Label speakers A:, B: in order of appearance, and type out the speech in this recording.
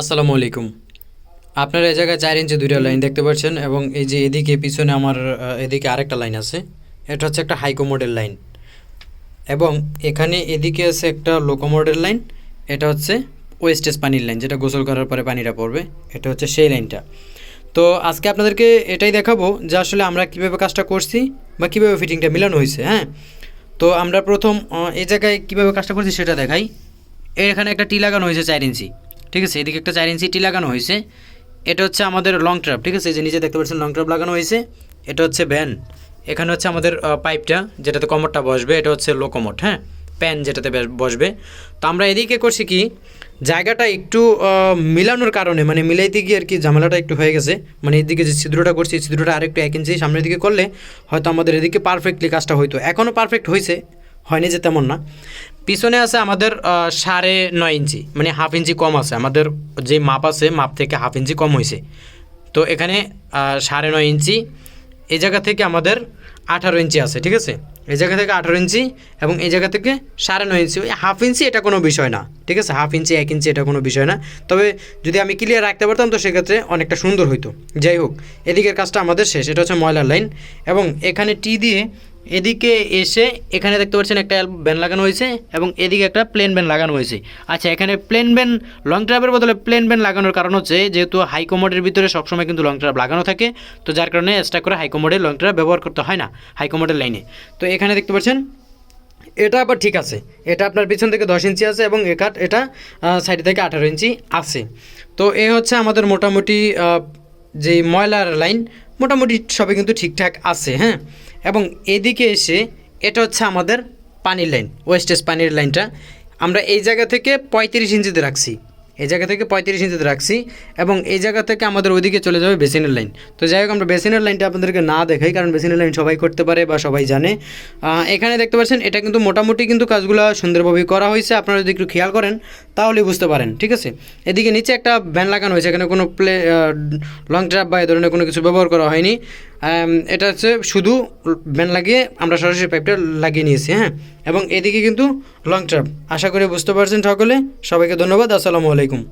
A: আসসালামু আলাইকুম। আপনারা এই জায়গায় চার ইঞ্চি দুইটা লাইন দেখতে পাচ্ছেন এবং এই যে এদিকে পিছনে আমার এদিকে আরেকটা লাইন আছে। এটা হচ্ছে একটা হাইকো মডেল লাইন এবং এখানে এদিকে আছে একটা লোকো মডেল লাইন এটা হচ্ছে ওয়েস্টেজ পানির লাইন যেটা গোসল করার পরে পানিটা পড়বে। এটা হচ্ছে সেই লাইনটা তো আজকে আপনাদেরকে এটাই দেখাবো যে আসলে আমরা কীভাবে কাজটা করছি বা কীভাবে ফিটিংটা মিলানো হয়েছে হ্যাঁ? তো আমরা প্রথম এই জায়গায় কীভাবে কাজটা করছি সেটা দেখাই। এখানে একটা টি লাগানো হয়েছে চার ইঞ্চি। ঠিক আছে, এদিকে একটা চার ইঞ্চি টি লাগানো হয়েছে। এটা হচ্ছে আমাদের লং ট্রাপ ঠিক আছে? যে নিচে দেখতে পাচ্ছেন লং ট্রাপ লাগানো হয়েছে। এটা হচ্ছে ভ্যান এখানে হচ্ছে আমাদের পাইপটা যেটাতে কমরটা বসবে, এটা হচ্ছে লো কমট হ্যাঁ? প্যান যেটাতে বসবে। তো আমরা এদিকে করছি কি, জায়গাটা একটু মিলানোর কারণে মানে মিলাইতে গিয়ে আর কি ঝামেলাটা একটু হয়ে গেছে। মানে এদিকে যে ছিদ্রটা করছি ছিদ্রটা আরেকটু এক ইঞ্চি সামনের দিকে করলে হয়তো আমাদের এদিকে পারফেক্টলি কাজটা হইতো। এখনও পারফেক্ট হয়েছে হয়নি যে তেমন না। পিছনে আছে আমাদের সাড়ে নয় ইঞ্চি মানে হাফ ইঞ্চি কম আছে। আমাদের যে মাপ আছে, মাপ থেকে হাফ ইঞ্চি কম হয়েছে তো এখানে সাড়ে নয় ইঞ্চি, এই জায়গা থেকে আমাদের আঠারো ইঞ্চি আছে, ঠিক আছে? এই জায়গা থেকে আঠারো ইঞ্চি এবং এই জায়গা থেকে সাড়ে নয় ইঞ্চি। হাফ ইঞ্চি এটা কোনো বিষয় না, ঠিক আছে? হাফ ইঞ্চি, এক ইঞ্চি এটা কোনো বিষয় না। তবে যদি আমি ক্লিয়ার রাখতে পারতাম, তো সেক্ষেত্রে অনেকটা সুন্দর হইতো। যাই হোক, এদিকের কাজটা আমাদের শেষ। এটা হচ্ছে ময়লার লাইন এবং এখানে টি দিয়ে এদিকে এসে এখানে দেখতে পাচ্ছেন একটা ব্যান লাগানো হয়েছে এবং এদিকে একটা প্লেন ব্যান লাগানো হয়েছে। আচ্ছা এখানে প্লেন ব্যান লং ট্রাভের বদলে প্লেন ব্যান লাগানোর কারণ হচ্ছে যেহেতু হাই কমোডের ভিতরে সবসময় কিন্তু লং ট্রাভ লাগানো থাকে, তো যার কারণে এক্সট্রা করে হাই কমোডের লং ট্রাভ ব্যবহার করতে হয় না হাই কমোডের লাইনে। তো এখানে দেখতে পাচ্ছেন, এটা আবার ঠিক আছে, এটা আপনার পিছন থেকে দশ ইঞ্চি আছে এবং একাট এটা সাইড থেকে আঠারো ইঞ্চি আছে। তো এ হচ্ছে আমাদের মোটামুটি যে ময়লার লাইন মোটামুটি সবই কিন্তু ঠিকঠাক আছে হ্যাঁ? এবং এদিকে এসে এটা হচ্ছে আমাদের পানির লাইন ওয়েস্টেজ পানির লাইনটা। আমরা এই জায়গা থেকে পঁয়ত্রিশ ইঞ্চিতে রাখছি। এই জায়গা থেকে পঁয়ত্রিশ ইঞ্চিতে রাখছি এবং এই জায়গা থেকে আমাদের ওইদিকে চলে যাবে বেসিনের লাইন। তো যাই হোক, আমরা বেসিনের লাইনটা আপনাদেরকে না দেখাই, কারণ বেসিনের লাইন সবাই করতে পারে বা সবাই জানে। এখানে দেখতে পাচ্ছেন, এটা কিন্তু মোটামুটি কিন্তু কাজগুলো সুন্দরভাবে করা হয়েছে। আপনারা যদি একটু খেয়াল করেন তাহলে বুঝতে পারেন, ঠিক আছে? এদিকে নিচে একটা ভ্যান লাগানো হয়েছে, এখানে কোনো প্লে লং ড্রাইভ বা এ ধরনের কোনো কিছু ব্যবহার করা হয়নি। এটা হচ্ছে শুধু ভ্যান লাগিয়ে আমরা সরাসরি পাইপটা লাগিয়ে নিয়েছি হ্যাঁ? এবং এদিকে কিন্তু লং ড্রাইভ আশা করি বুঝতে পারছেন সকলে। সবাইকে ধন্যবাদ, আসসালামু আলাইকুম।